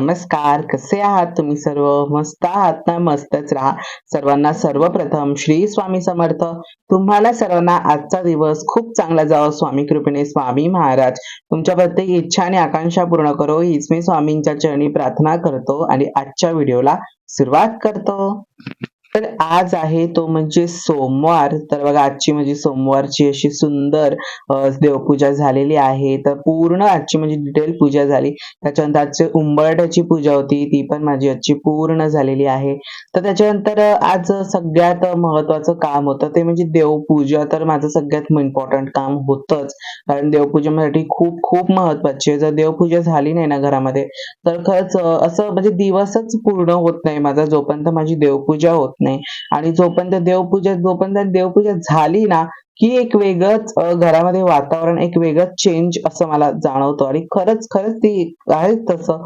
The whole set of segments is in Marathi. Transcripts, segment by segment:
नमस्कार कसे आहात तुम्ही सर्व? मस्त आहात ना? मस्तच राहा. सर्वांना सर्वप्रथम श्री स्वामी समर्थ. तुम्हाला सर्वांना आजचा दिवस खूप चांगला जावं. स्वामी कृपेने स्वामी महाराज. तुमच्या प्रत्येक इच्छा आणि आकांक्षा पूर्ण करो. हीच मी स्वामींच्या चरणी प्रार्थना करतो आणि आजच्या व्हिडिओला सुरुवात करतो. तर आज आहे तो म्हणजे सोमवार. तर बघा आजची म्हणजे सोमवारची अशी सुंदर देवपूजा झालेली आहे. तर पूर्ण आजची म्हणजे डिटेल पूजा झाली. त्याच्यानंतर आजची उंबरट्याची पूजा होती. ती पण माझी आजची पूर्ण झालेली आहे. तर त्याच्यानंतर आज सगळ्यात महत्वाचं काम होतं ते म्हणजे देवपूजा. तर माझं सगळ्यात इम्पॉर्टंट काम होतंच. कारण देवपूजेसाठी खूप खूप महत्वाची आहे. जर देवपूजा झाली नाही ना घरामध्ये तर खरंच असं म्हणजे दिवसच पूर्ण होत नाही माझा. जोपर्यंत माझी देवपूजा होत नाही. आणि जोपर्यंत देवपूजा जोपर्यंत देवपूजा झाली ना की एक वेगळंच घरामध्ये वातावरण एक वेगळं चेंज असं मला जाणवतो. आणि खरंच खरंच ती आहे तसं.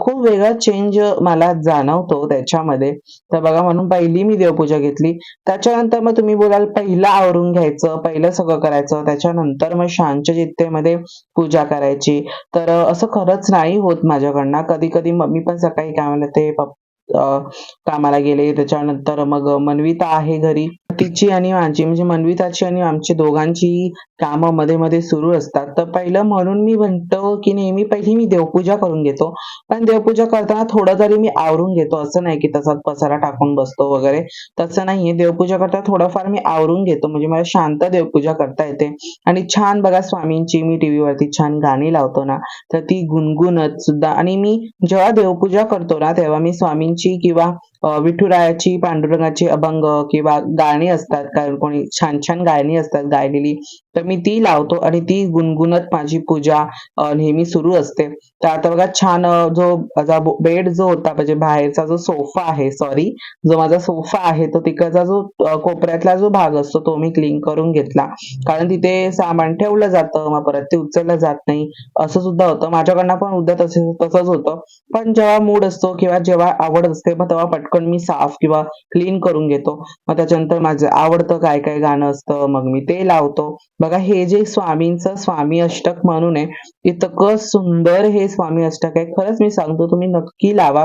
खूप वेगळा चेंज मला जाणवतो त्याच्यामध्ये. तर बघा म्हणून पहिली मी देवपूजा घेतली. त्याच्यानंतर मग तुम्ही बोलाल पहिलं आवरून घ्यायचं पहिलं सगळं करायचं. त्याच्यानंतर मग शांत चित्तेमध्ये पूजा करायची. तर असं खरंच नाही होत माझ्याकडनं. कधी कधी मम्मी पण सकाळी काय म्हणते कामाला गेले. त्याच्यानंतर मग मनविता आहे घरी. तिची आणि माझी म्हणजे मनविताची आणि आमची दोघांची कामं मध्ये मध्ये सुरू असतात. तर पहिलं म्हणून मी म्हणतो की नेहमी पहिली मी देवपूजा करून घेतो. पण देवपूजा करताना थोडं जरी मी आवरून घेतो असं नाही की तसाच पसारा टाकून बसतो वगैरे तसं नाहीये. देवपूजा करता थोडंफार मी आवरून घेतो म्हणजे मला शांत देवपूजा करता येते. आणि छान बघा स्वामींची मी टीव्ही वरती छान गाणी लावतो ना तर ती गुणगुणत सुद्धा. आणि मी जेव्हा देवपूजा करतो ना तेव्हा मी स्वामींची किंवा विठुरायाची पांडुरंगाची अभंग किंवा गाणी असतात कारण कोणी छान छान गाणी असतात गायलेली तर मी ती लावतो आणि ती गुणगुणत माझी पूजा नेहमी सुरू असते. तर आता बघा छान जो माझा बेड जो होता म्हणजे बाहेरचा जो सोफा आहे सॉरी जो माझा सोफा आहे तो तिकडचा जो कोपऱ्यातला जो भाग असतो तो मी क्लीन करून घेतला. कारण तिथे सामान ठेवलं जातं मग परत ते उचललं जात नाही. असं सुद्धा होतं. माझ्याकडनं पण उद्या तसे तसंच होतं. पण जेव्हा मूड असतो किंवा जेव्हा आवड असते मग तेव्हा पटकन मी साफ किंवा क्लीन करून घेतो. मग त्याच्यानंतर माझं आवडतं काय काय गाणं असतं मग मी ते लावतो. बघा हे जे स्वामींचं स्वामी अष्टक म्हणून आहे इतकं सुंदर हे स्वामी अष्टक आहे. खरंच मी सांगतो तुम्ही नक्की लावा.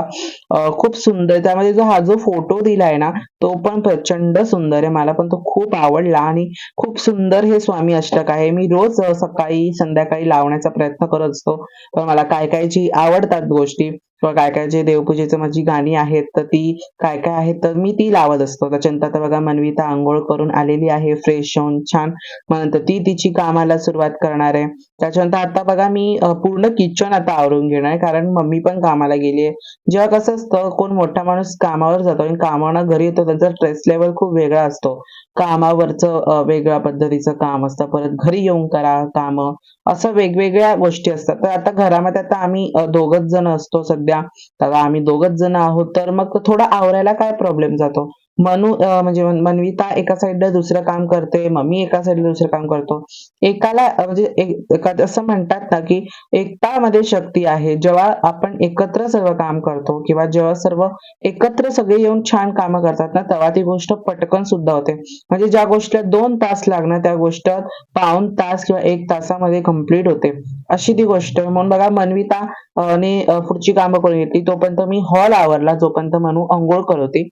खूप सुंदर. त्यामध्ये जो हा जो फोटो दिलाय ना तो पण प्रचंड सुंदर आहे. मला पण तो खूप आवडला आणि खूप सुंदर हे स्वामी अष्टक आहे. मी रोज सकाळी संध्याकाळी लावण्याचा प्रयत्न करत असतो. पण मला काय काय जी आवडतात गोष्टी किंवा काय काय जे देवपूजेचं माझी गाणी आहेत तर ती काय काय आहेत तर मी ती लावत असतो. त्याच्यानंतर आता बघा मनविता आंघोळ करून आलेली आहे फ्रेश होऊन छान. मग नंतर ती तिची कामाला सुरुवात करणार आहे. त्याच्यानंतर आता बघा मी पूर्ण किचन आता आवरून घेणार आहे. कारण मम्मी पण कामाला गेली आहे जेव्हा कसं असतं कोण मोठा माणूस कामावर जातो आणि कामावर घरी येतो त्यांचा स्ट्रेस लेवल खूप वेगळा असतो. कामावरचं वेगळ्या पद्धतीचं काम असतं. परत घरी येऊन करा काम. असं वेगवेगळ्या गोष्टी असतात. तर आता घरामध्ये आता आम्ही दोघच जण असतो सध्या. तर आम्ही दोघच जण आहोत. तर मग थोडा आवरायला काय प्रॉब्लेम जातो? मनू म्हणजे मनविता एका साईडला दुसरं काम करते मम्मी एका साईडला दुसरं काम करतो. एकाला म्हणजे एक- असं म्हणतात ना की एकतामध्ये शक्ती आहे. जेव्हा आपण एकत्र सर्व काम करतो किंवा जेव्हा सर्व एकत्र सगळे येऊन छान कामं करतात ना तेव्हा ती गोष्ट पटकन सुद्धा होते. म्हणजे ज्या गोष्टीला दोन तास लागणार त्या गोष्ट पाऊण तास किंवा एक तासामध्ये कंप्लीट होते. अशी ती गोष्ट. म्हणून बघा मनविता आणि पुढची कामं करून घेतली. तोपर्यंत मी हॉल आवरला. जोपर्यंत म्हणू अंघोळ करत होती.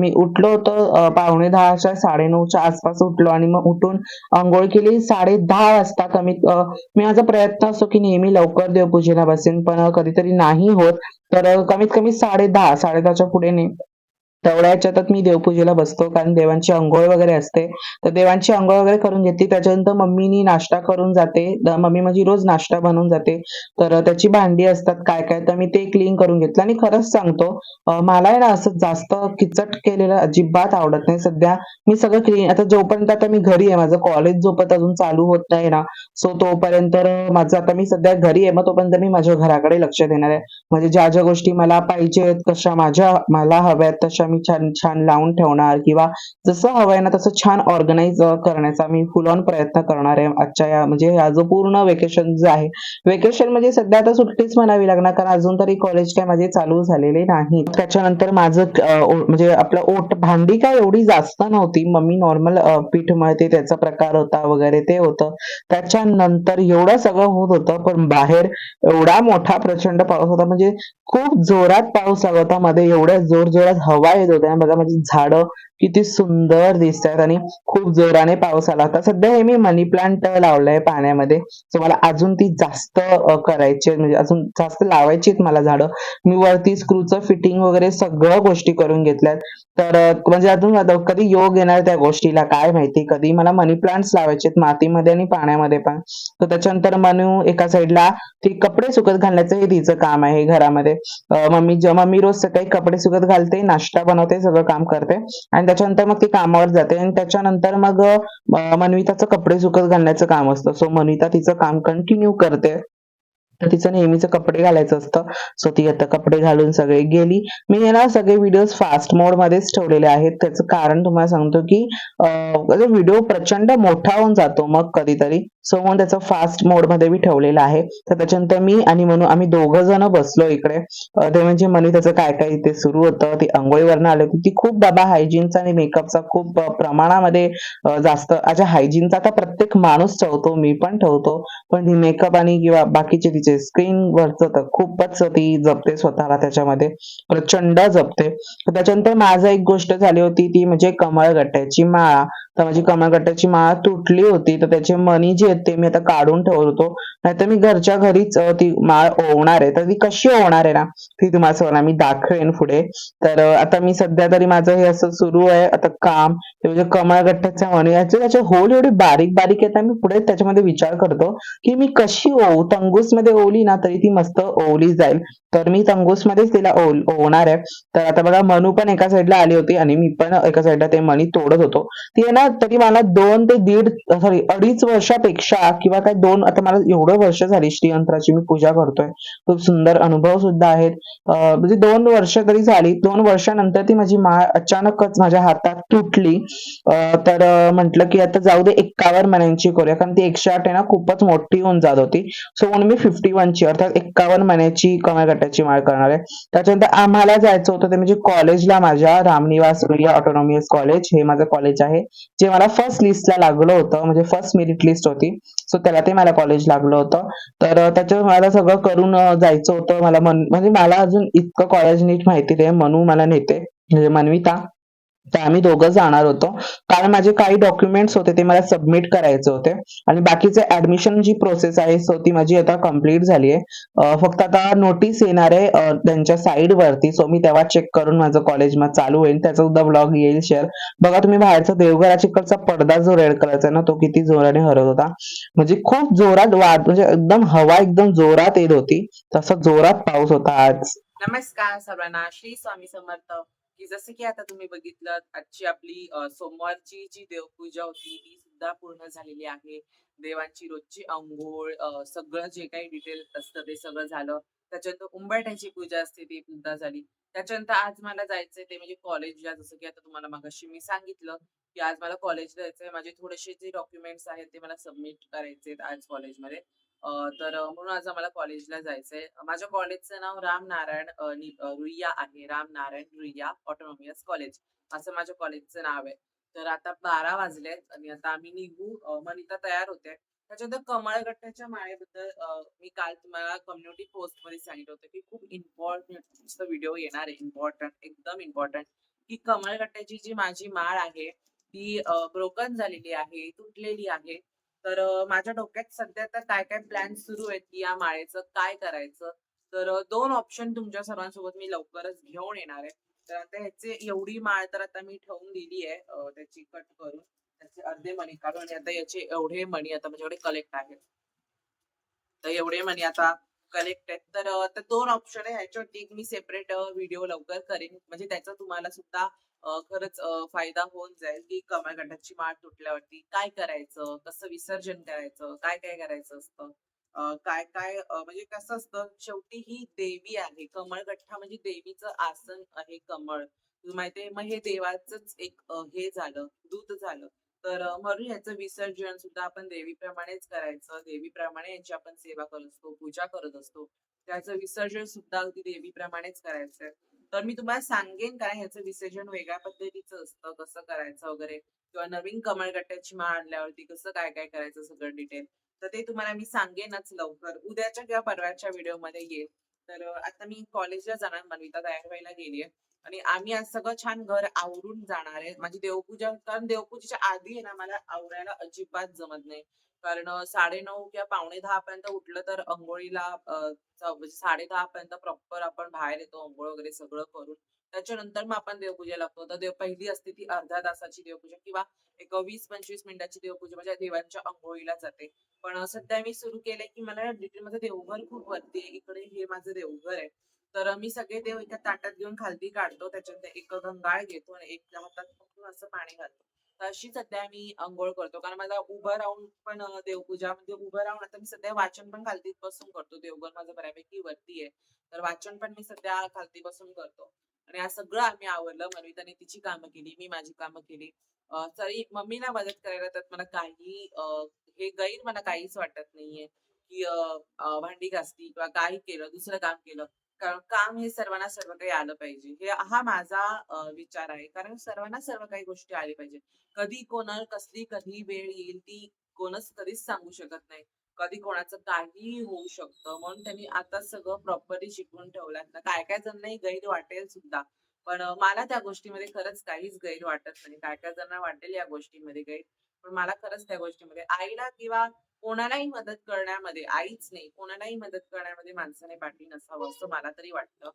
मी उठलो होतो पावणे दहाच्या साडे नऊच्या आसपास उठलो आणि मग उठून अंघोळ केली. साडे दहा वाजता कमीत मी माझा प्रयत्न असतो की नेहमी लवकर देवपूजेला बसेन पण कधीतरी नाही होत. तर कमीत कमी साडे दहा साडे दहाच्या पुढे नाही तर मी देवपूजेला बसतो कारण देवांची अंघोळ वगैरे असते. तर देवांची अंघोळ वगैरे करून घेतली त्याच्यानंतर मम्मीनी नाश्ता करून जाते. मम्मी माझी रोज नाश्ता बनवून जाते. तर त्याची भांडी असतात काय काय तर मी ते क्लीन करून घेतलं. आणि खरंच सांगतो मला आहे ना असं जास्त किचट केलेलं अजिबात आवडत नाही. सध्या मी सगळं क्लीन आता जोपर्यंत आता मी घरी आहे माझं कॉलेज जोपर्यंत अजून चालू होत नाही ना सो तोपर्यंत माझं आता मी सध्या घरी आहे मग तोपर्यंत मी माझ्या घराकडे लक्ष देणार आहे. म्हणजे ज्या ज्या गोष्टी मला पाहिजेत कशा माझ्या मला हव्यात तशा मी छान छान लावून ठेवणार किंवा जसं हवंय ना तसं छान ऑर्गनाईज करण्याचा मी फुल ऑन प्रयत्न करणार आहे आजच्या या म्हणजे हा जो पूर्ण वेकेशन जे आहे वेकेशन म्हणजे सध्या आता सुट्टीच म्हणावी लागणार कारण अजून तरी कॉलेज काय माझे चालू झालेले नाही त्याच्यानंतर माझं म्हणजे आपलं ओट भांडी काय एवढी जास्त नव्हती. मम्मी नॉर्मल पीठ मळते त्याचा प्रकार होता वगैरे ते होतं. त्याच्यानंतर एवढं सगळं होत होतं पण बाहेर एवढा मोठा प्रचंड पाऊस होता. म्हणजे खूप जोरात पाऊस लागत होता. मध्ये एवढ्या जोर जोरात हवा येत होत्या. बघा माझी झाडं किती सुंदर दिसतात आणि खूप जोराने पाऊस आला होता. सध्या हे मी मनी प्लांट लावलंय पाण्यामध्ये. सो मला अजून ती जास्त करायची म्हणजे अजून जास्त लावायची आहेत मला झाडं. मी वरती स्क्रूचं फिटिंग वगैरे सगळं गोष्टी करून घेतल्यात. तर म्हणजे अजून कधी योग येणार त्या गोष्टीला काय माहिती? कधी मला मनी प्लांट्स लावायचे आहेत मातीमध्ये आणि पाण्यामध्ये पण. तर त्याच्यानंतर मनू एका साईडला ती कपडे सुकत घालण्याचं हे तिचं काम आहे घरामध्ये. मम्मी मम्मी रोज सकाळी कपडे सुकत घालते नाश्ता बनवते सगळं काम करते. आणि त्याच्यानंतर मग ती कामावर जाते. आणि त्याच्यानंतर मग मनविताचं कपडे सुकत घालण्याचं काम असतं. सो मनविता तिचं काम कंटिन्यू करते. तिचं नेहमीचं कपडे घालायचं असतं. सो ती आता कपडे घालून सगळे गेली. मी हे ना सगळे व्हिडिओ फास्ट मोड मध्येच ठेवलेले आहेत. त्याचं कारण तुम्हाला सांगतो की व्हिडिओ प्रचंड मोठा होऊन जातो मग कधीतरी. सो म्हणून त्याचं फास्ट मोडमध्ये मी ठेवलेलं आहे. तर त्याच्यानंतर मी आणि म्हणून आम्ही दोघं जण बसलो इकडे. ते म्हणजे मनी त्याचं काय काय इथे सुरू होतं? ती आंघोळीवरनं आली होती. ती खूप बाबा हायजीनचा आणि मेकअपचा खूप प्रमाणामध्ये जास्त अच्छा हायजीनचा आता प्रत्येक माणूस ठेवतो. मी पण ठेवतो. पण ती मेकअप आणि किंवा बाकीचे तिचे स्क्रीन वरच तर खूपच ती जपते स्वतःला त्याच्यामध्ये प्रचंड जपते. त्याच्यानंतर माझा एक गोष्ट झाली होती ती म्हणजे कमळगट्ट्याची माळा. तर माझी कमळगट्ट्याची माळा तुटली होती तर त्याचे मणी जे आहेत ते मी आता काढून ठेवत होतो. नाहीतर मी घरच्या घरीच ती माळ ओवणार आहे. तर ती कशी ओवणार आहे ना ती तुम्हाला सगळ्यांना मी दाखवेन पुढे. तर आता मी सध्या तरी माझं हे असं सुरू आहे आता काम. ते म्हणजे कमळगट्ट्याच्या मणी याचे त्याचे होल एवढे बारीक बारीक आहेत मी पुढे त्याच्यामध्ये विचार करतो की मी कशी ओवू तंगूसमध्ये ओवली ना तरी ती मस्त ओवली जाईल. तर मी तंगूस मध्येच तिला ओव ओवणार आहे. तर आता बघा मनू पण एका साईडला आली होती आणि मी पण एका साईडला ते मणी तोडत होतो. ती आहे ना तरी मला दोन ते दीड सॉरी अडीच वर्षापेक्षा किंवा काय दोन आता मला एवढं वर्ष झाली श्रीयंत्राची मी पूजा करतोय. खूप सुंदर अनुभव सुद्धा आहेत. म्हणजे दोन वर्ष तरी झाली. दोन वर्षानंतर ती माझी मा अचानकच माझ्या हातात तुटली. तर म्हटलं की आता जाऊ दे एक्कावन्न मण्यांची करूया. कारण ती एकशे आठ आहे ना खूपच मोठी होऊन जात होती. सो म्हणून मी फिफ्टी वनची अर्थात एक्कावन्न मण्याची गटाची माळ करणार आहे. त्याच्यानंतर आम्हाला जायचं होतं ते म्हणजे कॉलेजला माझ्या रामनिवास रुईया ऑटोनॉमियस कॉलेज हे माझं कॉलेज आहे. जे मला फर्स्ट लिस्टला लागलं होतं म्हणजे फर्स्ट मेरिट लिस्ट होती. सो त्याला ते मला कॉलेज लागलं होतं. तर त्याच्यावर मला सगळं करून जायचं होतं. मला म्हणजे मला अजून इतकं कॉलेज नीट माहिती नाही म्हणून मला नेते म्हणजे मनविता तर आम्ही दोघं जाणार होतो. कारण माझे काही डॉक्युमेंट्स होते ते मला सबमिट करायचे होते. आणि बाकीचे ऍडमिशन जी प्रोसेस आहे सो ती माझी आता कंप्लीट झाली आहे. फक्त आता नोटीस येणार आहे त्यांच्या साईड वरती. सो मी तेव्हा चेक करून माझं कॉलेज मग चालू होईल. त्याचा सुद्धा ब्लॉग येईल शेअर बघा तुम्ही बाहेरचा देवघरा चिकडचा पडदा जो रेड कलरचा आहे ना तो किती जोराने हरत होता. म्हणजे खूप जोरात वाद म्हणजे एकदम हवा एकदम जोरात येत होती. तसा जोरात पाऊस होता आज. नमस्कार सर्वांना. श्री स्वामी समर्थ. की जसं की आता तुम्ही बघितलं आजची आपली सोमवारची जी देवपूजा होती ती सुद्धा पूर्ण झालेली आहे. देवांची रोजची अंघोळ सगळं जे काही डिटेल असतं ते सगळं झालं. त्याच्यानंतर उंबरठ्याची पूजा असते ती सुद्धा झाली. त्याच्यानंतर आज मला जायचंय ते म्हणजे कॉलेजला जसं की आता तुम्हाला मागाशी मी सांगितलं की आज मला कॉलेजला जायचंय. माझे थोडेसे जे डॉक्युमेंट्स आहेत ते मला सबमिट करायचे आहेत आज कॉलेजमध्ये तर म्हणून आज आम्हाला कॉलेजला जायचंय. माझ्या कॉलेजचं नाव राम नारायण रुईया आहे. राम नारायण रुईया ऑटोनॉमियस कॉलेज असं माझ्या कॉलेजचं नाव आहे. तर आता बारा वाजलेत आणि आता आम्ही निघू. मनिता तयार होते त्याच्यानंतर कमळगट्ट्याच्या माळेबद्दल मी काल तुम्हाला कम्युनिटी पोस्टमध्ये सांगितलं होतं की खूप इम्पॉर्टंट व्हिडिओ येणार आहे इम्पॉर्टंट एकदम इम्पॉर्टंट की कमळगट्ट्याची जी माझी माळ आहे ती ब्रोकन झालेली आहे तुटलेली आहे. तर माझ्या डोक्यात सध्या तर काय काय प्लॅन सुरू आहेत की या माळेचं काय करायचं? तर दोन ऑप्शन तुमच्या सर्वांसोबत मी लवकरच घेऊन येणार आहे. तर आता ह्याचे एवढी माळ तर आता मी ठेवून दिली आहे त्याची कट करून. त्याचे अर्धे मणी काढून आणि आता याचे एवढे मणी आता माझ्याकडे कलेक्ट आहेत. तर एवढे मणी आता कलेक्ट आहेत. तर आता दोन ऑप्शन आहे. ह्याच्यावरती एक मी सेपरेट व्हिडिओ लवकर करेन. म्हणजे त्याचा तुम्हाला सुद्धा खरंच फायदा होऊन जाईल की कमळगटाची माळ तुटल्यावरती काय करायचं कसं विसर्जन करायचं काय काय करायचं असतं काय काय म्हणजे कसं असतं शेवटी ही देवी आहे. कमळगठ्ठा म्हणजे देवीचं आसन आहे कमळ. माहितीये मग हे देवाचंच एक हे झालं, दूत झालं. तर म्हणून याचं विसर्जन सुद्धा आपण देवीप्रमाणेच करायचं. देवीप्रमाणे यांची आपण सेवा करत असतो, पूजा करत असतो. त्याचं विसर्जन सुद्धा अगदी देवीप्रमाणेच करायचंय. तर मी तुम्हाला सांगेन काय ह्याचं विसर्जन वेगळ्या पद्धतीचं असतं, कसं करायचं वगैरे किंवा नवीन कमळगट्ट्याची माळ आणल्यावरती कसं काय-काय करायचं सगळं डिटेल. तर ते तुम्हाला मी सांगेनच लवकर. उद्याच्या किंवा परवाच्या व्हिडिओमध्ये येईल. तर आता मी कॉलेजला जाणार, मनविता तयार व्हायला गेलीये आणि आम्ही आज सगळं छान घर आवरून जाणार आहे. माझी देवपूजा कारण देवपूजेच्या आधी आहे ना मला आवरायला अजिबात जमत नाही. कारण साडे नऊ किंवा पावणे दहा पर्यंत उठलं तर अंघोळीला म्हणजे साडे दहा पर्यंत प्रॉपर आपण बाहेर येतो अंघोळ वगैरे सगळं करून. त्याच्यानंतर मग आपण देवपूजा लागतो. तर देव पहिली असते ती अर्ध्या तासाची देवपूजा किंवा एक 20-25 मिनिटाची देवपूजा म्हणजे देवांच्या अंघोळीला जाते. पण सध्या मी सुरू केलंय की मला डिटेल माझं देवघर खूप वरती आहे. इकडे हे माझं देवघर आहे. तर मी सगळे देव एका ताटात घेऊन खालती काढतो. त्याच्यात एक गंगाळ घेतो आणि एक हातात पकडून असं पाणी घालतो. तर अशी सध्या मी अंघोळ करतो. कारण मला उभं राहून पण देवपूजा म्हणजे उभं राहून आता मी सध्या वाचन पण खालतीत बसून करतो. देवघर माझं बऱ्यापैकी वरती आहे. तर वाचन पण मी सध्या खालती बसून करतो. आणि आज सगळं आम्ही आवरलं. मनविताने तिची कामं केली, मी माझी कामं केली. अ, तरी मम्मीला मदत करायला तर मला काही हे गैर मला काहीच वाटत नाहीये, की भांडी घासली किंवा काही केलं, दुसरं काम केलं. कारण काम हे सर्वांना सर्व काही आलं पाहिजे. हे हा माझा विचार आहे. कारण सर्वांना सर्व काही गोष्टी आली पाहिजे. कधी कोणाला कसली कधी वेळ येईल ती कोणच कधीच सांगू शकत नाही. कधी कोणाचं काहीही होऊ शकतं. म्हणून त्यांनी आता सगळं प्रॉपरली शिकवून ठेवलं ना काय-काय जणांना गैर वाटेल सुद्धा. पण मला त्या गोष्टीमध्ये खरंच काहीच गैर वाटत नाही. काय-काय जणांना वाटेल या गोष्टीमध्ये गैर. पण मला खरंच त्या गोष्टीमध्ये आईला किंवा कोणालाही मदत करण्यामध्ये, आईच नाही कोणालाही मदत करण्यामध्ये माणसाने पाठी नसावं असं मला तरी वाटतं.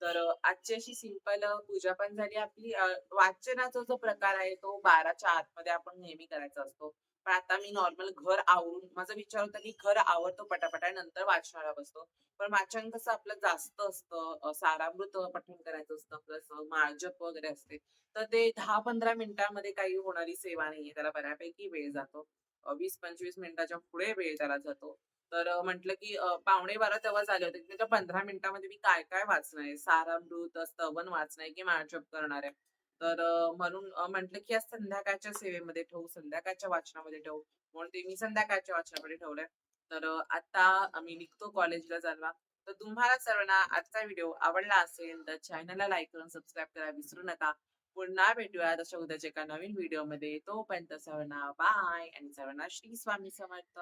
तर आजची अशी सिंपल पूजा पण झाली आपली. वाचनाचा जो प्रकार आहे तो 12च्या आतमध्ये आपण नेहमी करायचा असतो. पण आता मी नॉर्मल घर आवरून माझा विचार होता की घर आवरतो पटापटा आणि नंतर वाचनाला बसतो. पण वाचन कसं आपलं जास्त असतं. सारामृत पठण करायचं असतं. प्लस माळजप वगैरे असते. तर ते 10-15 मिनिटांमध्ये काही होणारी सेवा नाहीये. त्याला बऱ्यापैकी वेळ जातो. वीस पंचवीस मिनिटाच्या पुढे वेळ त्याला जातो. तर म्हटलं की पावणे बारा तेव्हा झाले होते. की त्या 15 मिनिटामध्ये मी काय-काय वाचणार आहे? सारामृत, स्तवन वाचणार आहे की माळजप करणार आहे? तर म्हणून म्हंटल म्हटलं की आज संध्याकाळच्या सेवेमध्ये ठेवू, संध्याकाळच्या वाचनामध्ये ठेवू. म्हणून ते मी संध्याकाळच्या वाचनामध्ये ठेवलंय. तर आता आम्ही निघतो कॉलेजला जायला. तर तुम्हाला सर्वांना आजचा व्हिडिओ आवडला असेल तर चॅनलला लाईक करून सबस्क्राईब करायला विसरू नका. पुन्हा भेटूयात अशा उद्याच्या एका नवीन व्हिडिओमध्ये. तोपर्यंत सर्वांना बाय आणि सर्वांना श्री स्वामी समर्थ.